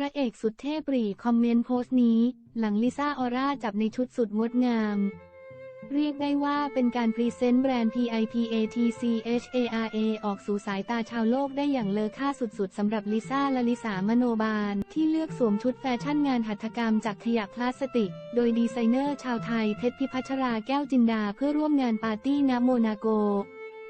พระเอกสุดเท่ปรีคอมเมนต์โพสต์นี้ หลังลิซ่าออร่าจับในชุดสุดงดงาม เรียกได้ว่าเป็นการพรีเซนต์แบรนด์ PIPATCHARA ออกสู่สายตาชาวโลกได้อย่างเลอค่าสุดๆสำหรับลิซ่าและลิสามโนบาล ที่เลือกสวมชุดแฟชั่นงานหัตถกรรมจากขยะพลาสติก โดยดีไซเนอร์ชาวไทยเพชรพิพัชราแก้วจินดาเพื่อร่วมงานปาร์ตี้ณโมนาโก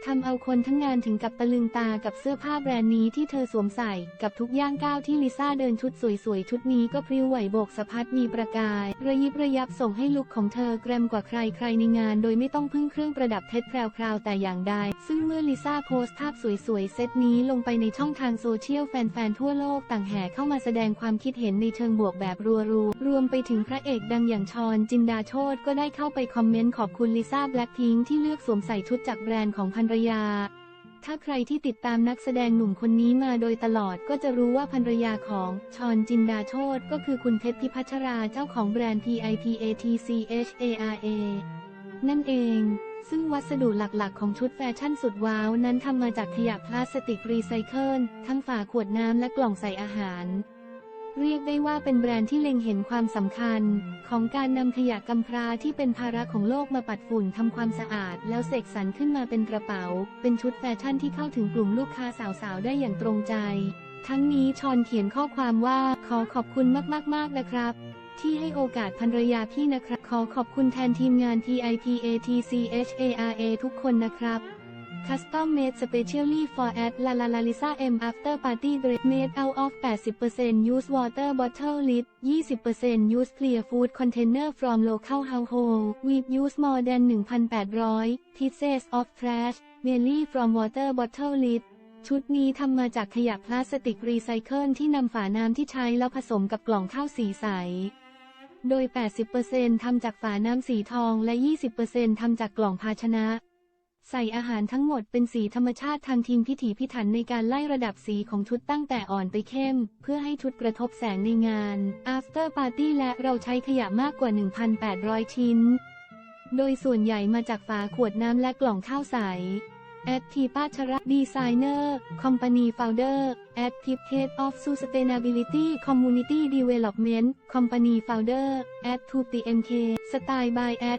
ทำเอาคนทั้งงานถึงกับตะลึงตากับเสื้อผ้าแบรนด์นี้ที่เธอสวมใส่กับทุกย่างก้าวที่ลิซ่าเดินชุดสวยๆ ชุดนี้ก็พริ้วไหวโบกสะพัดมีประกาย ระยิบระยับส่งให้ลุคของเธอแกรมกว่าใครๆในงาน โดยไม่ต้องพึ่งเครื่องประดับเพชรแพรวๆแต่อย่างใด ซึ่งเมื่อลิซ่าโพสต์ภาพสวยๆ เซตนี้ลงไปในช่องทางโซเชียลแฟนๆ ทั่วโลกต่างแห่เข้ามาแสดงความคิดเห็นในเชิงบวกแบบรัวๆรวมไปถึงพระเอกดังอย่างชอนจินดาโชตก็ได้เข้าไปคอมเมนต์ขอบคุณลิซ่าแบล็คพิงที่เลือกสวมใส่ชุดจากแบรนด์ของภรรยา ถ้าใครที่ติดตามนักแสดงหนุ่มคนนี้มาโดยตลอดก็จะรู้ว่าภรรยาของชอนจินดาโชตก็คือคุณเพชรพิพัชราเจ้าของแบรนด์ PIPATCHARA นั่นเอง ซึ่งวัสดุหลักๆ ของชุดแฟชั่นสุดว้าวนั้นทำมาจากขยะพลาสติกรีไซเคิลทั้งฝาขวดน้ำและกล่องใส่อาหาร เรียกได้ว่าเป็นแบรนด์ที่เล็งเห็นความสำคัญ ของการนำขยะกำพร้าที่เป็นภาระของโลกมาปัดฝุ่นทำความสะอาด แล้วเสกสรรขึ้นมาเป็นกระเป๋า เป็นชุดแฟชั่นที่เข้าถึงกลุ่มลูกค้าสาวๆ ได้อย่างตรงใจ ทั้งนี้ชอนเขียนข้อความว่าขอขอบคุณมากๆๆนะครับที่ให้โอกาสภรรยาพี่นะครับ ขอขอบคุณแทนทีมงาน PIPATCHARA ทุกคนนะครับ Custom made specially for at La La La Lisa M After Party Dress made out of 80% use water bottle lid 20% use clear food container from local household with use more than 1,800 pieces of trash mainly from water bottle lid ชุดนี้ทำมาจากขยะพลาสติกรีไซเคิลที่นำฝาน้ำที่ใช้แล้วผสมกับกล่องข้าวสีใส โดย 80%ทำจากฝาน้ำสีทองและ 20%ทำจากกล่องภาชนะ ใส่อาหารทั้งหมดเป็นสีธรรมชาติทางทีมพิถีพิถันในการไล่ระดับสีของชุดตั้งแต่อ่อนไปเข้ม เพื่อให้ชุดกระทบแสงในงาน After Party และเราใช้ขยะมากกว่า 1,800 ชิ้น โดยส่วนใหญ่มาจากฝาขวดน้ำและกล่องข้าวใสแอดพีป้าชระดีไซเนอร์คอมพานีโฟลเดอร์แอดพิพเ Head of Sustainability Community Development Company Founder แอดทูตีเอ็มเคสไตล์บายแอด